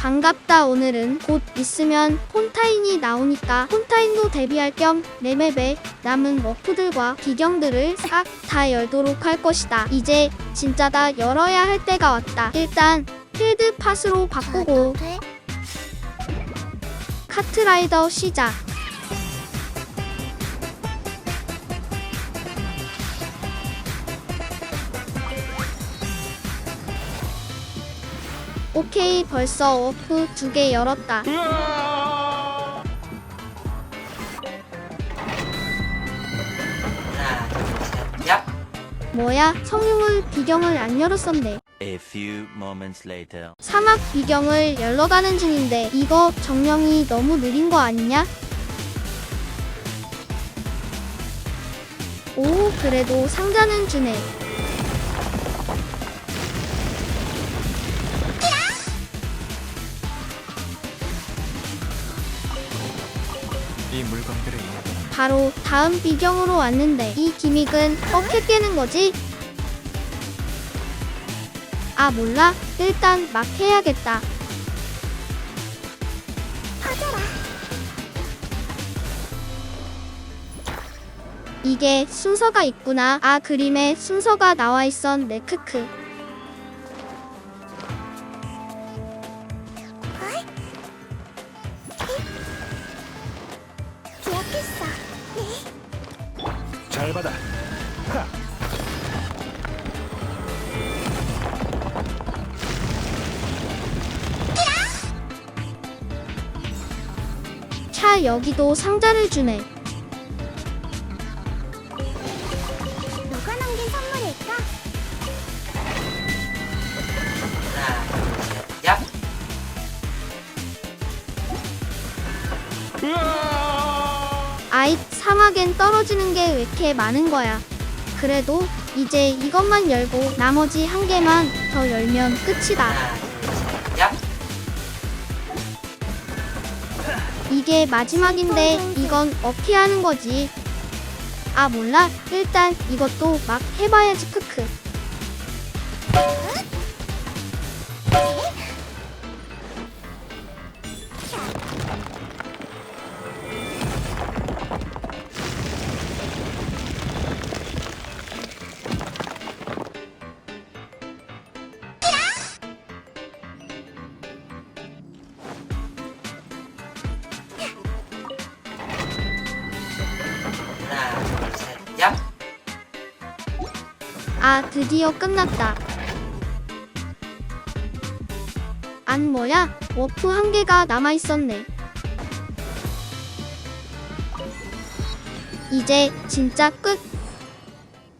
반갑다 오늘은 곧 있으면 폰타인이 나오니까 폰타인도 데뷔할 겸 내맵에 남은 워프들과 비경들을 싹 다 열도록 할 것이다. 이제 진짜 다 열어야 할 때가 왔다. 일단 필드 팟으로 바꾸고 돼? 카트라이더 시작. 오케이 벌써 워프 두 개 열었다. 하나, 둘, 셋, 야! 뭐야 성유물 비경을 안 열었었네. A few moments later. 사막 비경을 열러 가는 중인데 이거 정령이 너무 느린 거 아니냐? 오 그래도 상자는 주네. 이 물건들을 바로 다음 비경으로 왔는데 이 기믹은 어떻게 깨는 거지? 아 몰라. 일단 막 해야겠다. 이게 순서가 있구나. 아 그림에 순서가 나와 있었네. 크크 잘 받아. 하! 차 여기도 상자를 주네 누가 남긴 선물일까? 야! 아이 사막엔 떨어지는 게 왜 이렇게 많은 거야. 그래도 이제 이것만 열고 나머지 한 개만 더 열면 끝이다. 야! 이게 마지막인데 이건 어떻게 하는 거지? 아 몰라. 일단 이것도 막 해봐야지 크크. 아 드디어 끝났다. 안 뭐야? 워프 한 개가 남아 있었네. 이제 진짜 끝.